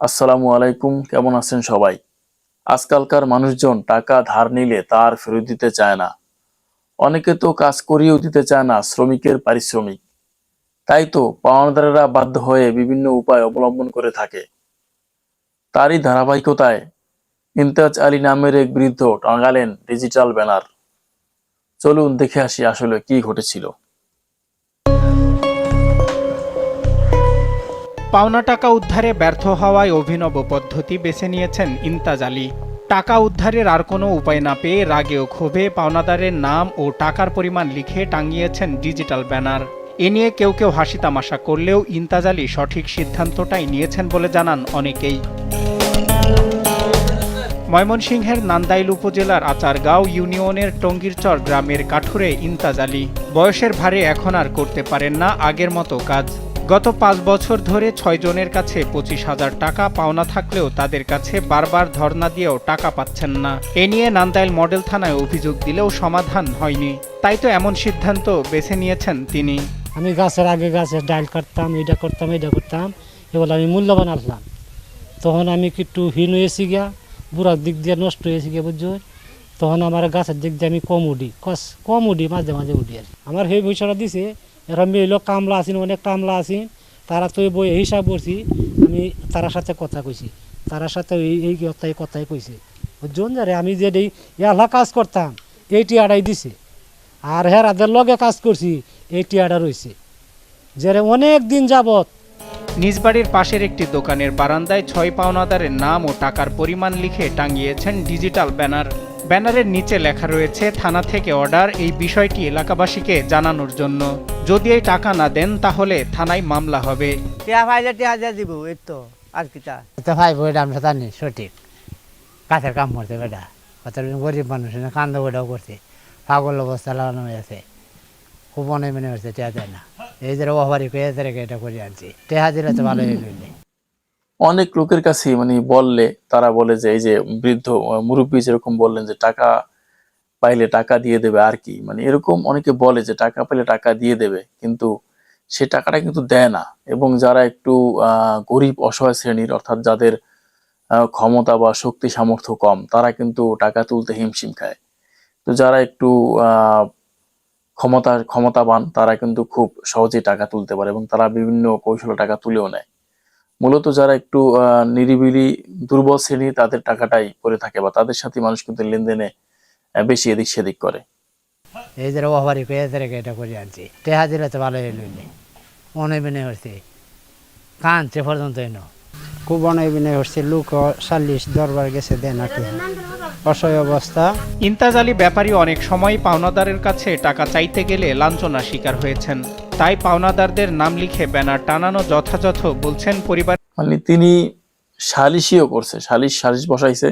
আসসালামু আলাইকুম, কেমন আছেন সবাই? আজকালকার মানুষজন টাকা ধার নিলে তার ফেরত দিতে চায় না। অনেকে তো কাজ করিয়েও দিতে চায় না, শ্রমিকের পারিশ্রমিক। তাই তো পাওনাদারেরা বাধ্য হয়ে বিভিন্ন উপায় অবলম্বন করে থাকে। তারই ধারাবাহিকতায় ইমতাজ আলী নামের এক বৃদ্ধ টাঙালেন ডিজিটাল ব্যানার। চলুন দেখে আসি আসলে কি ঘটেছিল। পাওনা টাকা উদ্ধারে ব্যর্থ হওয়ায় অভিনব পদ্ধতি বেছে নিয়েছেন ইন্তাজ আলী। টাকা উদ্ধারের আর কোনো উপায় না পেয়ে রাগে ও ক্ষোভে পাওনাদারের নাম ও টাকার পরিমাণ লিখে টাঙিয়েছেন ডিজিটাল ব্যানার। এ নিয়ে কেউ কেউ হাসি তামাশা করলেও ইন্তাজ আলী সঠিক সিদ্ধান্তটাই নিয়েছেন বলে জানান অনেকেই। ময়মনসিংহের নান্দাইল উপজেলার আচারগাঁও ইউনিয়নের টঙ্গীরচর গ্রামের কাঠুরে ইন্তাজ আলী। বয়সের ভারে এখন আর করতে পারেন না আগের মতো কাজ। গত পাঁচ বছর ধরে ছয় জনের কাছে পঁচিশ হাজার টাকা পাওনা থাকলেও তাদের কাছে বারবার ধর্ণা দিয়েও টাকা পাচ্ছেন না। এ নিয়ে নান্দাইল মডেল থানায় অভিযোগ দিলেও সমাধান হয়নি। তাই তো এমন সিদ্ধান্ত বেছে নিয়েছেন তিনি। আমি গাছের আগে গাছের ডাইল কাটতাম এটা করতাম এটা করতাম। এগুলো আমি মূল্যবান আসলাম তখন আমি একটু হীন হয়েছি গিয়া, বুড়ার দিক দিয়ে নষ্ট হয়েছি গিয়া, বুঝছ? তখন আমার গাছের দিক দিয়ে আমি কম উঠি কম উঠি, মাঝে মাঝে উঠি আর আমার সেই পয়সাটা দিছে এরা মেয়েলো কামলা আছেন, অনেক কামলা আছেন। তারা তো বই হিসাব করছি, আমি তার সাথে কথা কইছি। তার সাথে এই এই কথাই কথাই কইছে। বুঝছেন যারে? আমি যে এই এলা কাজ করতাম, এই আড়াই দিছে। আর হ্যাঁ রাদের লগে কাজ করছি, এই আড়া রয়েছে যারা অনেক দিন যাবত নিজ বাড়ির পাশের একটি দোকানের বারান্দায় ছয় পাওনাদারের নাম ও টাকার পরিমাণ লিখে টাঙিয়েছেন ডিজিটাল ব্যানার। ব্যানারের নিচে লেখা রয়েছে থানা থেকে অর্ডার এই বিষয়টি এলাকাবাসীকে জানানোর জন্য। যদি এই টাকা না দেন তাহলে থানায় মামলা হবে। টিয়া পাইলে টিয়া দিয়ে দিব এই তো আর কি তা? তো ভাই বইটা আমরা জানি সঠিক। কাছের কাম বেটা গরিব মানুষ না কান্দ বইটাও করছে। পাগল অবস্থা লাগানো হয়েছে। খুব মনে মনে দেয় না। এই যে এটা করে আনছি। টেহা দিলে তো ভালো হইলে। অনেক লোকের কাছে মানে বললে, তারা বলে যে, এই যে বৃদ্ধ, মুরব্বী যেরকম বললেন যে, টাকা পাইলে টাকা দিয়ে দেবে আর কি। মানে এরকম অনেকে বলে যে, টাকা পাইলে টাকা দিয়ে দেবে। কিন্তু সে টাকাটা কিন্তু দেয় না। এবং যারা একটু গরিব, অসহায় শ্রেণির, অর্থাৎ যাদের ক্ষমতা বা শক্তি সামর্থ্য কম, তারা কিন্তু টাকা তুলতে হিমশিম খায়। তো যারা একটু ক্ষমতা ক্ষমতাবান, তারা কিন্তু খুব সহজেই টাকা তুলতে পারে এবং তারা বিভিন্ন কৌশলে টাকা তুলেও নেয়। মূলত যারা একটু আহ, নিরিবিলি দুর্বল শ্রেণি তাদের টাকাটাই পড়ে থাকে বা তাদের সাথে মানুষ কিন্তু লেনদেনে বেশি এদিক সেদিক করে। এই যে অবারি কে রেখে এটা করে আনছি। টেহা দিলে তো ভালো হইলে মনে মনে হচ্ছে কাঁদছে পর্যন্ত এনো। খুব অনেক বিনয় হচ্ছে লোক চাল্লিশ দরবার গেছে দেন আর অসহায় অবস্থা। ইন্তাজ আলী ব্যাপারী অনেক সময় পাওনাদারের কাছে টাকা চাইতে গেলে লাঞ্ছনার শিকার হয়েছেন। তাই পাওনাদারদের নাম লিখে ব্যানার টানানো যথাযথ বলছেন পরিবার মানে তিনি সালিশিও করছে সালিশ সালিশ বসাইছে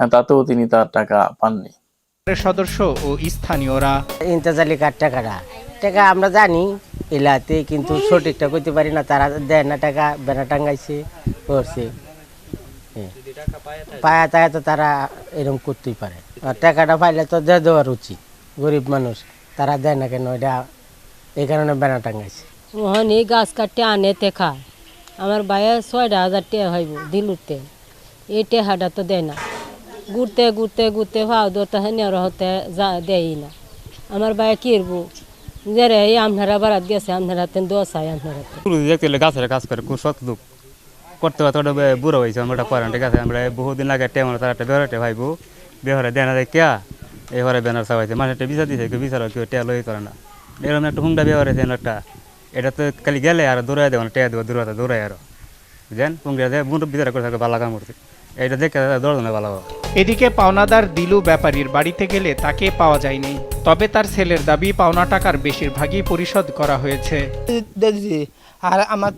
হ্যাঁ তাতেও তিনি তার টাকা পাননি। সদস্য ও স্থানীয়রা ইন্তেজালি কার টাকাটা। টাকা আমরা জানি এলাতে কিন্তু সঠিকটা করতে পারি না তারা দেয় না টাকা বেড়া টাঙ্গাইছে করছে। হ্যাঁ। পায়া তায়া তো তারা এরকম করতেই পারে। আর টাকাটা পাইলে তো দিয়ে দেওয়ার উচিত গরিব মানুষ তারা দেয় না কেন এটা এই কারণে বেড়া টাঙ্গাইছে ওখানে এই গাছ কাটতে আনে তে খায় আমার ভাইয়া ছয়টা হাজার টাকা হইব দিলুতে এই টেহাটা তো দেয় না। ঘুরতে ঘুরতে ঘুরতে ভাও ধরতে হেনে হতে যা দেয় না। আমার ভাইয়া কি করব? যে রে এই আপনারা বারাত গেছে আপনারা তেন দোষ হয় আপনারা গেলে গাছের কাজ করে খুব শক্ত দুঃখ করতে করতে ওটা বুড়ো হয়েছে আমরা করেন ঠিক আছে আমরা বহুদিন লাগে টেমন তারা একটা বেহরাটে ভাইবো। বেহরে দেনা দেয় কেয়া এই হরে ব্যানার চাবাইছে মানে একটা বিচার দিছে কেউ বিচার কেউ টেয়া লই করে না। এরকম একটা হুংটা বেহরে দেন একটা এটা তো খালি গেলে আর দৌড়াই দেবো না টেয়া দেবো দূরে দৌড়াই আরও বুঝলেন হুংটা দেয় বুড়ো বিচার করে থাকে ভালো কাম করছে এইটা দেখে দৌড় না হবে এদিকে পাওনাদার দিলু ব্যাপারীর বাড়িতে গেলে তাকে পাওয়া যায়নি তবে তার ছেলের দাবি পাওনা টাকার বেশিরভাগই পরিশোধ করা হয়েছে আর আমার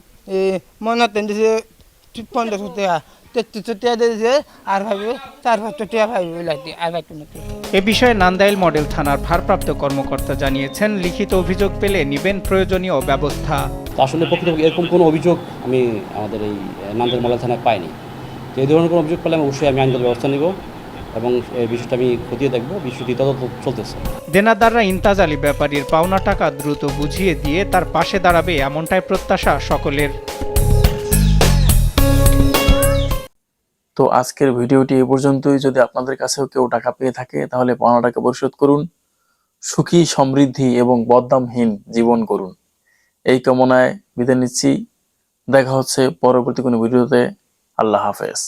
মনে দিয়েছে পনেরোশো টাকা তেত্রিশশো টাকা দিয়েছে আর ভাবি চার পাঁচশো টাকা ভাবি লাগছে আর ভাবি এ বিষয়ে নান্দাইল মডেল থানার ভারপ্রাপ্ত কর্মকর্তা জানিয়েছেন লিখিত অভিযোগ পেলে নিবেন প্রয়োজনীয় ব্যবস্থা। আসলে প্রকৃতপক্ষে এরকম কোনো অভিযোগ আমি আমাদের এই নান্দাইল মডেল থানায় পাইনি। তো এই ধরনের কোনো অভিযোগ পেলে আমি অবশ্যই আমি আইনগত ব্যবস্থা নিব এবং এই বিষয়টা আমি খতিয়ে দেখব বিষয়টি তদন্ত চলতেছে। দেনাদাররা ইন্তাজ আলী ব্যাপারীর পাওনা টাকা দ্রুত বুঝিয়ে দিয়ে তার পাশে দাঁড়াবে এমনটাই প্রত্যাশা সকলের। তো আজকের ভিডিওটি এ পর্যন্তই। যদি আপনাদের কাছেও কেউ টাকা পেয়ে থাকে, তাহলে পাওনা টাকা পরিশোধ করুন। সুখী, সমৃদ্ধি এবং বদনামহীন জীবন করুন। এই কামনায় বিদায় নিচ্ছি। দেখা হচ্ছে পরবর্তী কোনো ভিডিওতে। আল্লাহ হাফেজ।